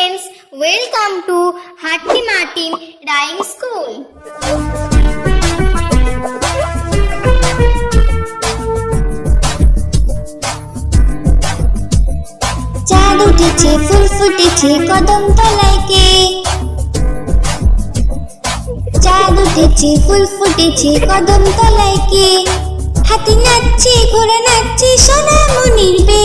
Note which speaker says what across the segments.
Speaker 1: friends, welcome to Hatti Martin Rhyme School.
Speaker 2: চাঁদ উঠেছে ফুল ফুটেছে কদম তলায় কে? চাঁদ উঠেছে ফুল ফুটেছে কদম তলায় কে? হাতি নাচছে ঘোড়া নাচছে সোনা মনির বে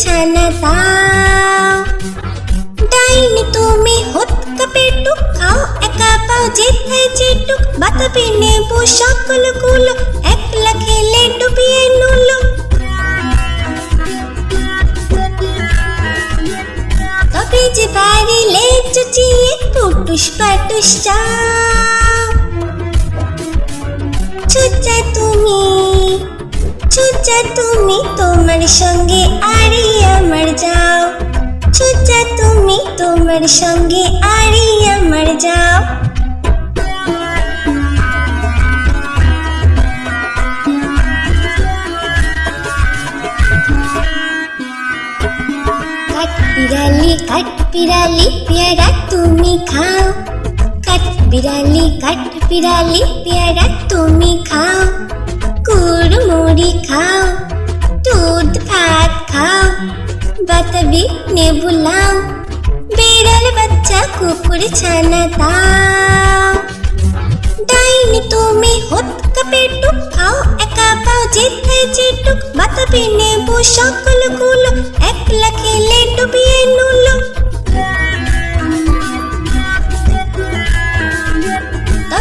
Speaker 2: কুকুর ছানা দাও। ডাইনি, তুমি হত কাপেটু খাও, একা পাও যেথায় যেটুক বাতাবি নেবু সকলগুলো একলা খেলে ডুবিয়ে নুলো। তবে যে বাড়িলে চুচিয়ে পুটুস পাটুস চাও। চুচা তুমি চুচা তুমি তোমার সঙ্গে আরি আমার যাও চুচা তুমি তোমার সঙ্গে আরি আমার যাও কাঠ বিড়ালি কাঠ বিড়ালি পেয়ারা তুমি খাও কাঠ বিড়ালি কাঠ বিড়ালি পেয়ারা তুমি খাও কুড়মুড়ি খাও, দুধ, ভাত খাও, বাতাবি নেবু লাও, বিড়াল, বাচ্চা, কুকুর, ছানা দাও। ডাইনি, তুমি হত কাপেটুক খাও, একা পাও যেথায় যেটুক বাতাবি নেবু সকলগুলো একলা খেলে ডুবিয়ে নুলো।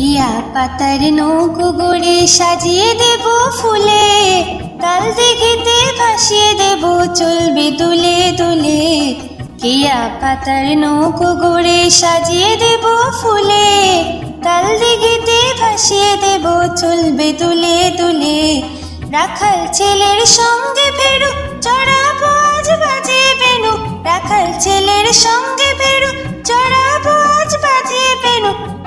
Speaker 2: হা পাতার নৌকো গড়ে সাজিয়ে দেব ফুলে। তাল দিঘিতে ভাসিয়ে দেব, চলবে দুলে দুলে। কেয়া পাতার নৌকো গড়ে সাজিয়ে দেব ফুলে। তাল দিঘিতে ভাসিয়ে দেব, চলবে তুলে তুলে রাখাল ছেলের সঙ্গে ফেরু, চড়াবো আজ বাজে বেনু। রাখাল ছেলের সঙ্গে ফেরু, চড়াবো আজ বাজে বেনু।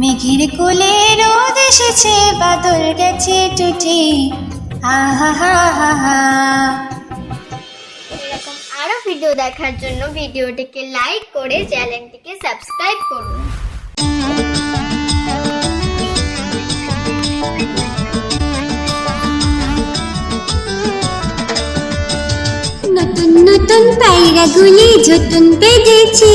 Speaker 2: মেঘের কোলে রোদ এসেছে বাদল গেছে টুটি। আহা হা হা হা।
Speaker 1: এরকম আরও ভিডিও দেখার জন্য ভিডিওটিকে লাইক করে চ্যানেলটিকে সাবস্ক্রাইব করুন।
Speaker 2: নতুন নতুন পায়রাগুলি যতন বেঁধেছে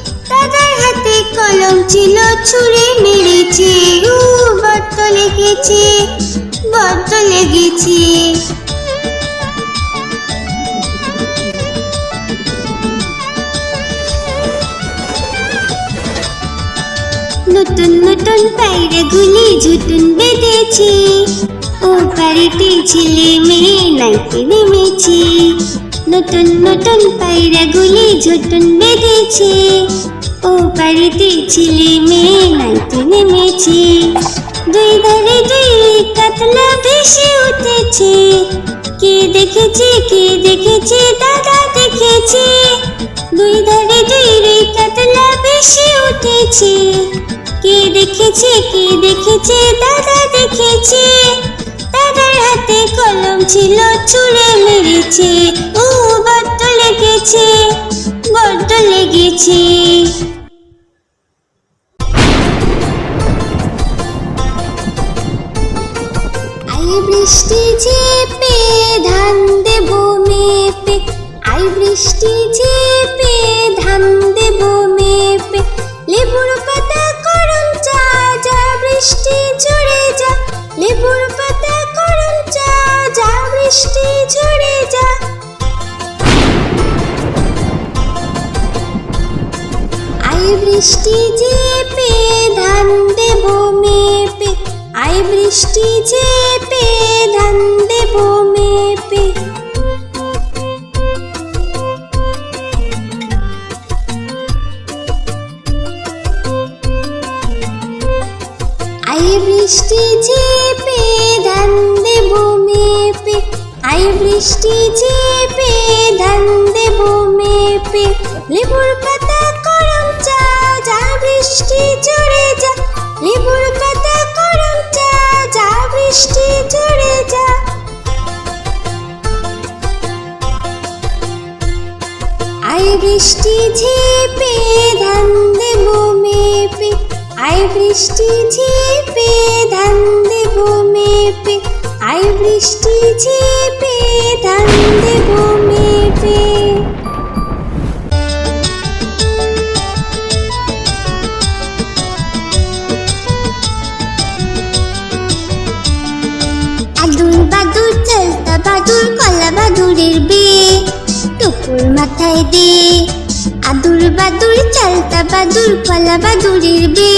Speaker 2: দাদার হাতে কলম ছিল, ছুঁড়ে মেরেছে ও বড্ড লেগেছে বড্ড লেগেছে। নতুন নতুন পায়রাগুলি ঝুটুন বেঁধেছে ও বাড়িতে ছেলে মেয়ে নাইতে নেমেছে। নতুন নতুন পায়রাগুলি ঝুটুন বেঁধেছে ও বাড়িতে ছেলে মেয়ে নাইতে নেমেছে। দুই ধারে দুই কাতলা ভেসে উঠেছে। কে দেখেছে কে দেখেছে, দাদা দেখেছে। দুই ধারে দুই রে কাতলা ভেসে উঠেছে। কে দেখেছে কে দেখেছে, দাদা দেখেছে। দাদার হাতে কলম ছিল ছুঁড়ে মেরেছে। ও বড্ড লেগেছে বড্ড লেগেছে। আই বৃষ্টি চেপে ধান দেব মেপে। আই বৃষ্টি চেপে ধান বৃষ্টি ঝেপে ধান দেব মেপে। আই বৃষ্টি ঝেপে ধান দেব মেপে। আই বৃষ্টি ঝেপে ধান দেব মেপে। আদুর বাদুর চলতা বাদুর কলা বাদুরের বে টুকুর মাথায় দে আদুর বাদুর চালতা বাদুর কলা বাদুরের বে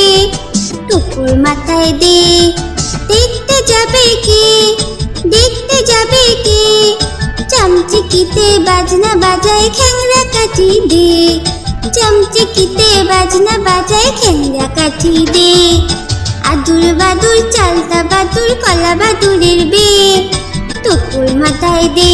Speaker 2: টুকুর মাথায় দে, দেখতে যাবে কে? দেখতে যাবে কে? চামচিকিতে বাজনা বাজায় খ্যাংরা কাঠি দে। চামচিকিতে বাজনা বাজায় খ্যাংরা কাঠি দে। আদুর বাদুর চালতা, বাদুর কলা বাদুরের বে টুকুর মাথায় দে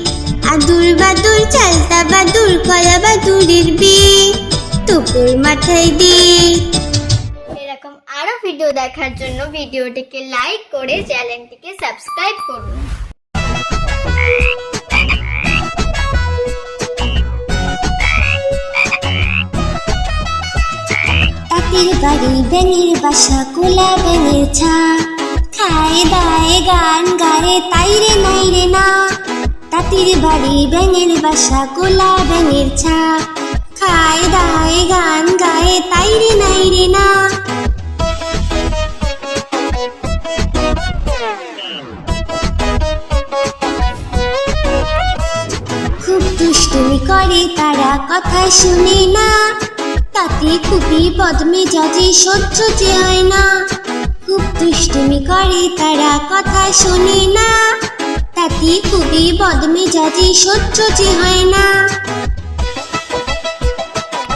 Speaker 2: আদুর বাদুর চালতা বাদুর কলা বাদুরের বে টুকুর মাথায় দে
Speaker 1: এরকম আরও ভিডিও দেখার জন্য ভিডিওটিকে লাইক করে চ্যানেলটিকে সাবস্ক্রাইব করুন।
Speaker 2: তাঁতির বাড়ি ব্যাঙের বাসা কোলা ব্যাঙের ছা। খায় দায় গান গায়ে তাই রে নাই রে না। তাঁতির বাড়ি, ব্যাঙের বাসা, কোলা ব্যাঙের ছা। খায় দায় গান, গায়ে তাই রে, নাই রে, না। খুব দুষ্টুমি করে তারা কথা শুনে না। তাতে খুবই বদমে যাজে সহ্য যে হয় না। খুব দুষ্টুমি করে তারা কথা শোনে না। তাতে খুবই বদমে যাজে সহ্য যে হয় না।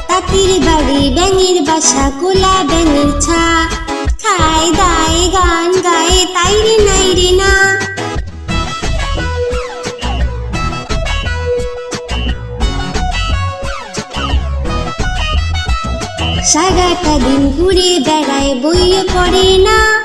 Speaker 2: তাঁতির বাড়ি ব্যাঙের বাসা, কোলা ব্যাঙের ছা। খায়, দায়, গান গায়ে, তাই রে, নাই রে, না। সারাটা দিন ঘুরে বেড়ায়, বইয়ে পড়ে না।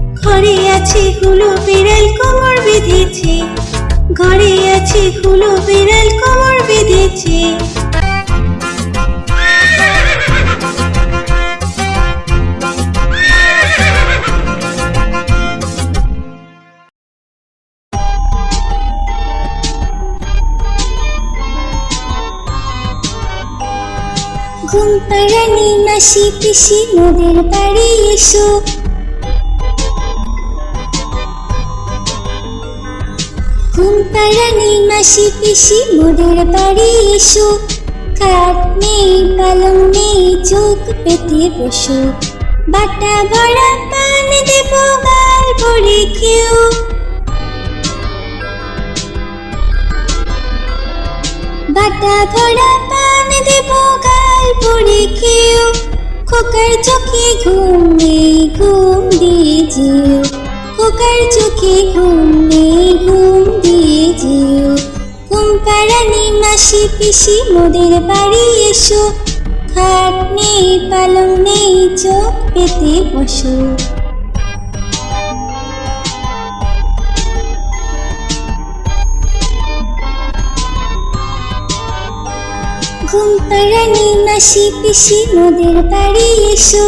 Speaker 2: ঘরে আছে হুলো বিড়াল কোমর বেঁধেছে। ঘরে আছে হুলো বিড়াল কোমর বেঁধেছে। ঘুম পাড়ানি মাসি পিসি, মোদের বাড়ি এসো। মাসি পিসি মোদের বাড়ি এসো। খাট নেই পালং নেই, চোখ পেতে বসো। বাটা ভরা পান দেব, গাল ভরে খেও। বাটা ভরা পান দেব, গাল ভরে খেও। খোকার চোখে ঘুম নেই, ঘুম দিয়ে যেও। খোকার চোখে ঘুম নেই, ঘুম দিয়ে যেও। পাড়ানি মাসি পিসি, মোদের বাড়ি এসো। খাট নেই, পালং নেই, চোখ পেতে বসো। ঘুম পাড়ানি মাসি পিসি, মোদের বাড়ি এসো।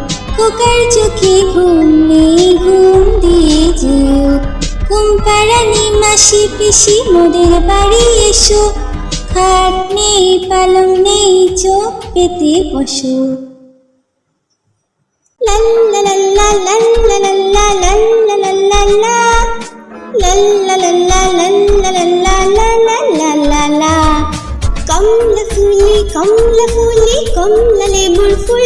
Speaker 2: পোকার চোখে ঘুম নেই ঘুম দিয়ে যেও ঘুম পাড়ানি মাসি পিসি মোদের বাড়ি এসো খাট নেই পালং নেই চোখ পেতে বসো কমলা ফুলি কমলা ফুলি কমলা লেবুর ফুল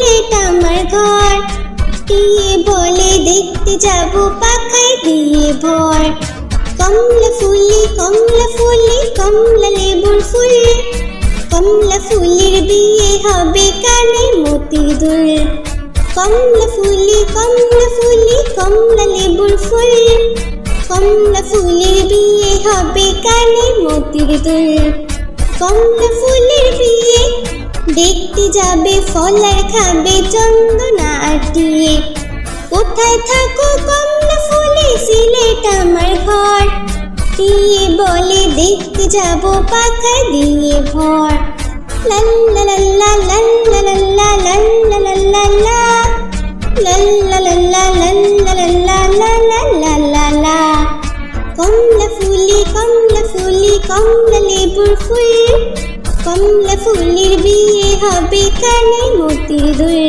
Speaker 2: যাব পাখায় দিয়ে ভর। কমলা ফুলি কমলা ফুলি, কমলা লেবুর ফুল। কমলা ফুলের বিয়ে হবে কানে মতির দুল। কমলা ফুলি কমলা ফুলি, কমলা লেবুর ফুল। কমলা ফুলের বিয়ে হবে কানে মতির দুল। কমলা ফুলের বিয়ে, দেখতে যাবে ফলার খাবে চন্দনা আটিয়ে। কোথায় থাকো কমলা ফুলে সিলেট আমার ঘর দিয়ে বলে দেখতে যাব পাখা দিয়ে ভর লাল্লা লাল্লা লাল্লা লাল্লা লাল্লা লাল্লা লাল্লা লাল্লা লাল্লা লাল্লা লাল্লা লাল্লা লা কমলা ফুলি কমলা ফুলি কমলা লেবুর ফুল কমলা ফুলের বিয়ে হবে কানে মতির দুল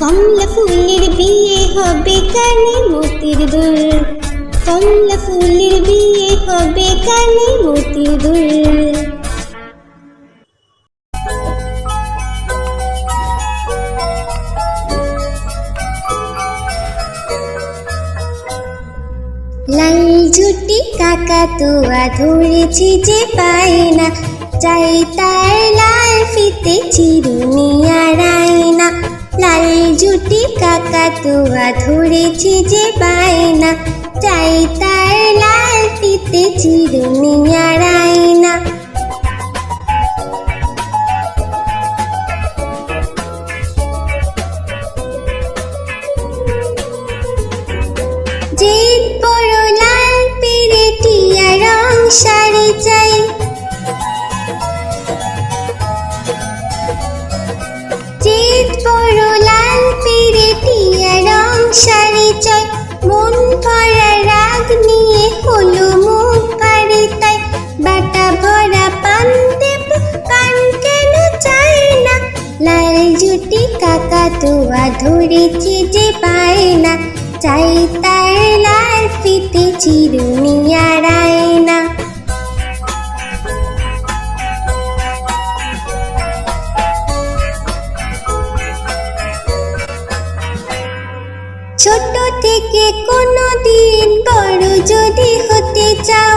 Speaker 2: কমলা ফুলের বিয়ে হবে কানে মতির দুল। কমলা ফুলের বিয়ে হবে কানে মতির দুল। লাল ঝুটি কাকা তুয়া ধরেছি যে পাই না চাই তার লাল ফিতে চিরুনি আড়াই না লাল জুটি কাকাতুয়া ধরেছে যে বায়না। চাই তার লাল পিতে চিরুনিয়ারা তোয়া ধরেছি যে পায় না, চাই তার লাল ফিতে চিরুনি আড়াই না ছোট থেকে কোনো দিন বড় যদি হতে চাও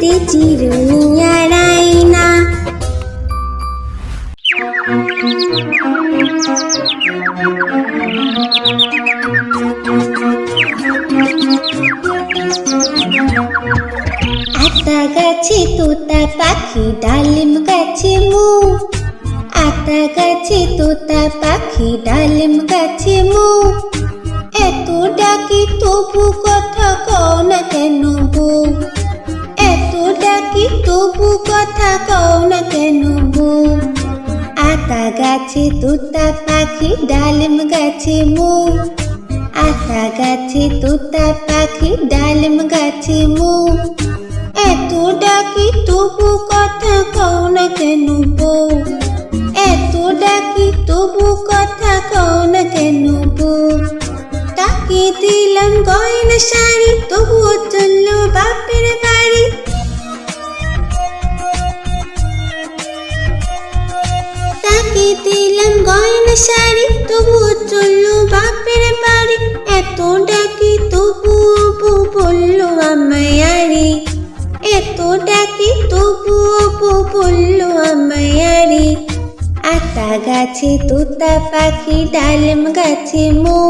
Speaker 2: তার লাল ফিতে না আতা গাছে তোতা পাখি, ডালিম গাছে মু। আতা গাছে তোতা পাখি, ডালিম গাছে মু। ডালিম গাছে মু আতা গাছে তোতা পাখি ডালিম গাছে মু। এত ডাকি তবু কথা কও না কেন বউ এত ডাকি তবু কথা কও না কেন বউ তাকে দিলাম গয়না শাড়ি, তবুও চলল বাপের বাড়ি তাকে দিলাম গয়না শাড়ি, তবুও চলল বাপের বাড়ি। এত ডাকি, তবুও বউ বলল আমায় আরে এত ডাকি, তবুও বউ বলল আমায় আরে আতা গাছে তোতা পাখি, ডালিম গাছে মো।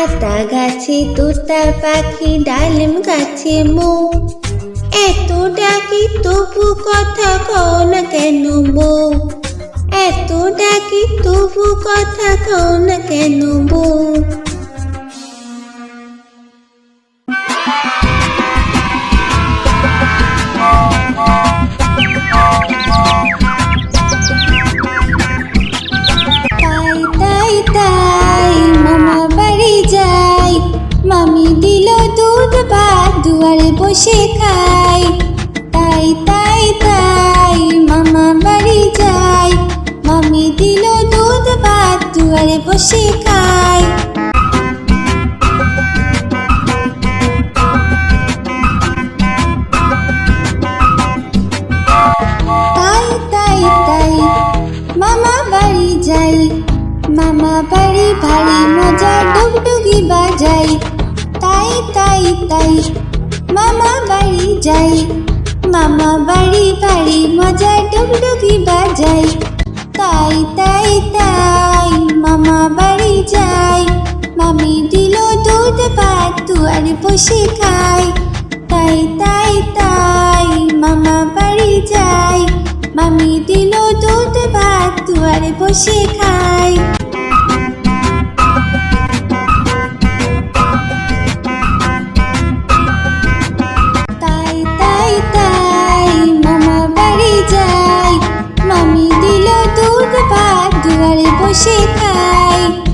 Speaker 2: আতা গাছে তোতা পাখি, ডালিম গাছে মো। এত ডাকি, তবু কথা কও কথা কও না কেন বউ? যাই মামা বাড়ি ভারী মজা, ডুগডুগি বাজাই। তাই তাই তাই মামা বাড়ি যাই। মামা বাড়ি ভারী মজা, ডুগডুগি বাজাই। তাই তাই তাই মামা বাড়ি যাই। মামি দিল দুধ, ভাত, দুয়ারে বসে খাই। তাই তাই তাই মামা বাড়ি যাই। মামি দিল দুধ ভাত দুয়ারে বসে খাই। তাই তাই তাই মামা বাড়ি মামি দিল দুধ ভাত দুয়ারে বসে খাই।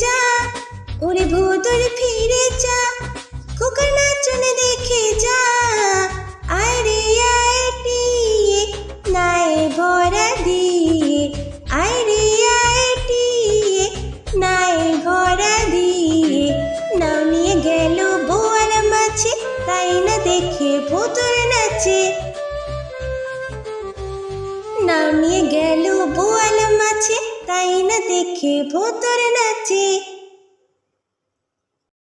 Speaker 2: যা ওরে ভোতর ফিরে যা।